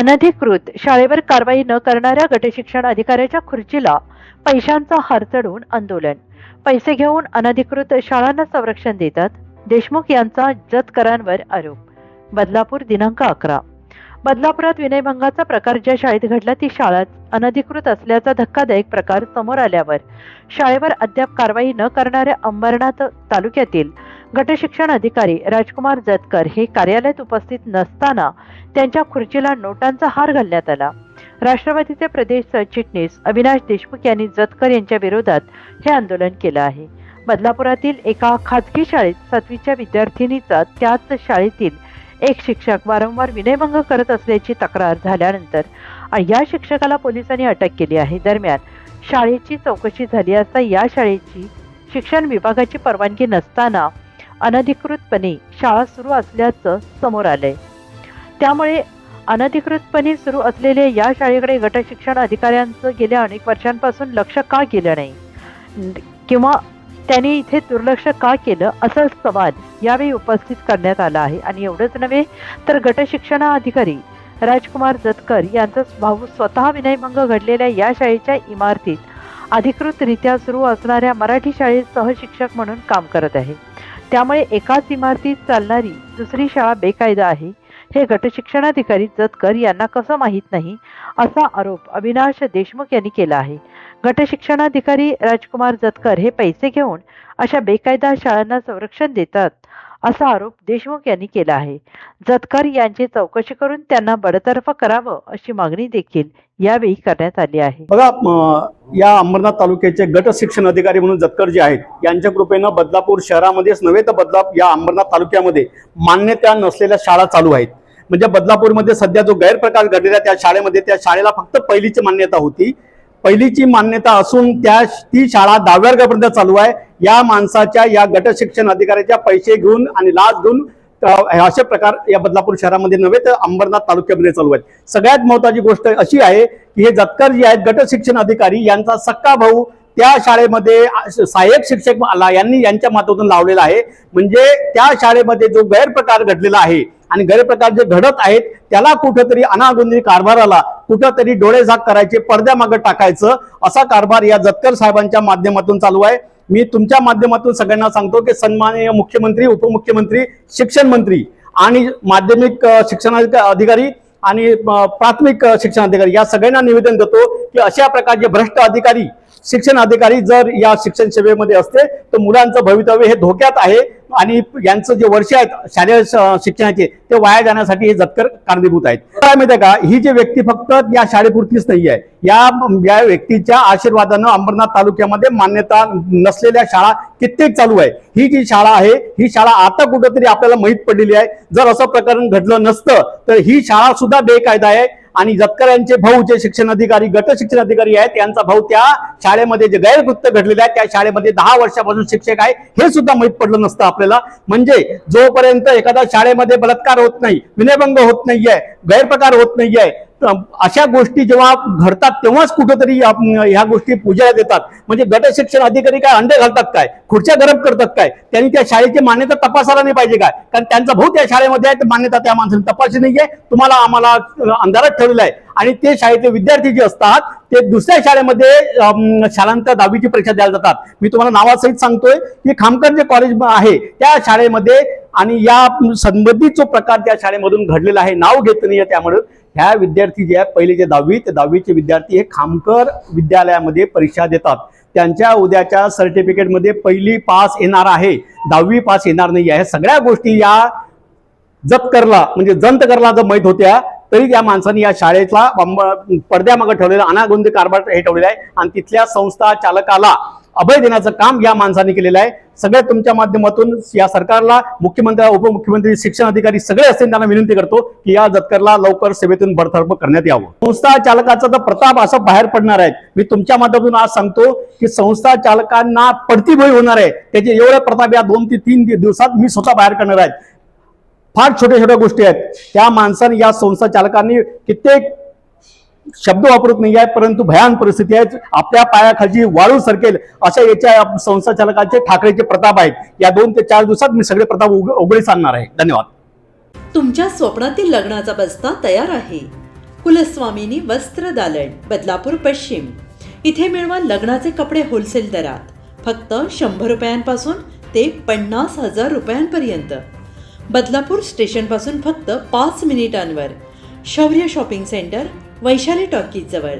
अनधिकृत शाळेवर कारवाई न करणाऱ्या गटशिक्षण अधिकाऱ्याच्या खुर्चीला पैशांचा हार चढवून आंदोलन. पैसे घेऊन अनधिकृत शाळांना संरक्षण देतात देशमुख यांचा जतकरांवर आरोप. बदलापूर दिनांक अकरा. बदलापुरात विनयभंगाचा प्रकार ज्या शाळेत घडला ती शाळा अनधिकृत असल्याचा धक्कादायक प्रकार समोर आल्यावर शाळेवर अद्याप कारवाई न करणाऱ्या अंबरनाथ तालुक्यातील गटशिक्षण अधिकारी राजकुमार जतकर हे कार्यालयात उपस्थित नसताना त्यांच्या खुर्चीला नोटांचा हार घालण्यात आला. राष्ट्रवादीचे प्रदेश सरचिटणीस अविनाश देशमुख यांनी जतकर यांच्या विरोधात हे आंदोलन केलं आहे. बदलापुरातील एका खाजगी शाळेत सातवीच्या विद्यार्थिनीचा त्याच शाळेतील एक शिक्षक वारंवार विनयभंग करत असल्याची तक्रार झाल्यानंतर या शिक्षकाला पोलिसांनी अटक केली आहे. दरम्यान शाळेची चौकशी झाली असता या शाळेची शिक्षण विभागाची परवानगी नसताना अनधिकृतपणे शाळा सुरू असल्याचं समोर आलंय. त्यामुळे अनधिकृतपणे सुरू असलेल्या या शाळेकडे गटशिक्षण अधिकाऱ्यांचं गेल्या अनेक वर्षांपासून लक्ष का केलं नाही? किंवा त्यांनी इथे दुर्लक्ष का केलं? असा सवाल यावेळी उपस्थित करण्यात आला आहे. आणि एवढंच नव्हे तर गटशिक्षणाधिकारी राजकुमार जतकर यांचा भाऊ स्वतः विनयभंग घडलेल्या या शाळेच्या इमारतीत अधिकृतरित्या सुरू असणाऱ्या मराठी शाळेत सहशिक्षक म्हणून काम करत आहे. त्यामुळे एकाच इमारतीत चालणारी दुसरी शाळा बेकायदा आहे. हे गटशिक्षणाधिकारी जतकर यांना कसं माहीत नाही असा आरोप अविनाश देशमुख यांनी केला आहे. गटशिक्षणाधिकारी राजकुमार जतकर हे पैसे घेऊन अशा बेकायदा शाळांना संरक्षण देतात. असा आरोप देशमुख यांनी केला आहे. जतकर यांची चौकशी करून त्यांना बडतर्फ करावं अशी मागणी देखील यावेळी करण्यात आली आहे. बघा या अंबरनाथ तालुक्याचे गट शिक्षण अधिकारी म्हणून जतकर जे आहेत यांच्या कृपेनं बदलापूर शहरामध्येच नव्हे तर बदला या अंबरनाथ तालुक्यामध्ये मान्यता नसलेल्या शाळा चालू आहेत. म्हणजे बदलापूरमध्ये सध्या जो गैरप्रकार घडलेला त्या शाळेमध्ये त्या शाळेला फक्त पहिलीची मान्यता होती. पहिलीची मान्यता असून त्या ती शाळा दहाव्या वर्गापर्यंत चालू आहे. या माणसाच्या या गट शिक्षण अधिकाऱ्याच्या पैसे घेऊन आणि लाच घेऊन असे प्रकार या बदलापूर शहरामध्ये नव्हे तर अंबरनाथ तालुक्यामध्ये चालू आहेत. सगळ्यात महत्वाची गोष्ट अशी आहे की हे जतकर जे आहेत गट शिक्षण अधिकारी यांचा सक्का भाऊ त्या शाळेमध्ये सहाय्यक शिक्षक आला यांनी यांच्या माध्यमातून लावलेला आहे. म्हणजे त्या शाळेमध्ये जो गैरप्रकार घडलेला आहे आणि गैरप्रकार जे घडत आहेत त्याला कुठंतरी अनागोंदी कारभाराला कुठंतरी डोळेझाक करायचे पडद्यामागे टाकायचं असा कारभार या जतकर साहेबांच्या माध्यमातून चालू आहे. मी तुमच्या माध्यमातून सगळ्यांना सांगतो की सन्माननीय मुख्यमंत्री उपमुख्यमंत्री शिक्षण मंत्री आणि माध्यमिक अ, शिक्षण अधिकारी आणि प्राथमिक शिक्षण अधिकारी या सगळ्यांना निवेदन देतो की अशा प्रकारचे भ्रष्ट अधिकारी शिक्षण अधिकारी जर या शिक्षण सेवेमध्ये असते तर मुलांचं भवितव्य हे धोक्यात आहे आणि यांचं जे वर्ष आहेत शालेय शिक्षणाचे ते वाया जाण्यासाठी हे जतकर कारणीभूत आहेत. काय माहिती आहे का? ही जी व्यक्ती फक्त या शाळेपुरतीच नाही आहे. या या व्यक्तीच्या आशीर्वादानं अंबरनाथ तालुक्यामध्ये मान्यता नसलेल्या शाळा कित्येक चालू आहे. ही जी शाळा आहे ही शाळा आता कुठंतरी आपल्याला माहीत पडलेली आहे. जर असं प्रकरण घडलं नसतं तर ही शाळा सुद्धा बेकायदा आहे. आणि जतकऱ्यांचे यांचे भाऊ जे शिक्षण अधिकारी गट शिक्षण अधिकारी आहेत त्यांचा भाऊ त्या शाळेमध्ये जे गैरकृत्य घडलेले आहे त्या शाळेमध्ये दहा वर्षापासून शिक्षक आहे हे सुद्धा माहीत पडलं नसतं आपल्याला. म्हणजे जोपर्यंत एखाद्या शाळेमध्ये बलात्कार होत नाही विनयभंग होत नाहीये गैरप्रकार होत नाहीये अशा गोष्टी जेव्हा घडतात तेव्हाच कुठंतरी ह्या गोष्टी पूजाला देतात. म्हणजे गट शिक्षण अधिकारी काय अंडे घालतात काय? खुर्च्या गरम करतात काय? त्यांनी त्या शाळेची मान्यता तपासायला नाही पाहिजे काय? कारण त्यांचा भाऊ त्या शाळेमध्ये आहे मान्यता त्या माणसाने तपासली नाहीये. तुम्हाला आम्हाला अंधारात ठेवलेलं आहे. आणि ते शाळेचे विद्यार्थी जे असतात ते दुसऱ्या शाळेमध्ये शालांतर दहावीची परीक्षा द्यायला जातात. मी तुम्हाला नावासहित सांगतोय की खामकर जे कॉलेज आहे त्या शाळेमध्ये आणि या संबंधित जो प्रकार त्या शाळेमधून घडलेला आहे नाव घेत नाही त्यामुळे ह्या विद्यार्थी जे आहेत पहिले जे दहावी ते दहावीचे विद्यार्थी हे खामकर विद्यालयामध्ये परीक्षा देतात. त्यांच्या उद्याच्या सर्टिफिकेटमध्ये पहिली पास येणार आहे दहावी पास येणार नाही आहे. सगळ्या गोष्टी या जप करला म्हणजे जंत करला जर माहीत होत्या तरी त्या माणसाने या शाळेतला पडद्यामागं ठेवलेला अनागोंदी कारभार हे ठेवलेला आहे. आणि तिथल्या संस्था चालकाला अभय देण्याचं काम या माणसाने केलेलं आहे. सगळ्या तुमच्या माध्यमातून या सरकारला मुख्यमंत्री उपमुख्यमंत्री शिक्षण अधिकारी सगळे असतील त्यांना विनंती करतो की या जतकरला लवकर सेवेतून बडतर्फ करण्यात यावं. संस्था चालकाचा तर प्रताप असं बाहेर पडणार आहे. मी तुमच्या माध्यमातून आज सांगतो की संस्था चालकांना पडती भोई होणार आहे. त्याचे एवढे प्रताप या दोन ते तीन दिवसात मी स्वतः बाहेर करणार आहे. फार छोट्या छोट्या गोष्टी आहेत. त्या माणसाने या संस्था चालकांनी कित्येक शब्द वापरत नाही आहे परंतु भयान परिस्थिती आहे. आपल्या पायाखाली वाळू सरकेल अशा याच्या संस्था चालकाचे ठाकरेचे प्रताप आहेत. या दोन ते चार दिवसात मी सगळे प्रताप उघ- उघडीस आणणार आहे. धन्यवाद. तुमच्या स्वप्नातील लग्नाचा बस्ता तयार आहे. कुलस्वामिनी वस्त्र दालन बदलापूर पश्चिम. इथे मिळवा लग्नाचे कपडे होलसेल दरात. फक्त शंभर रुपयांपासून ते पन्नास हजार रुपयांपर्यंत. बदलापूर स्टेशनपासून फक्त पाच मिनिटांवर. शौर्य शॉपिंग सेंटर वैशाली टॉकीजजवळ.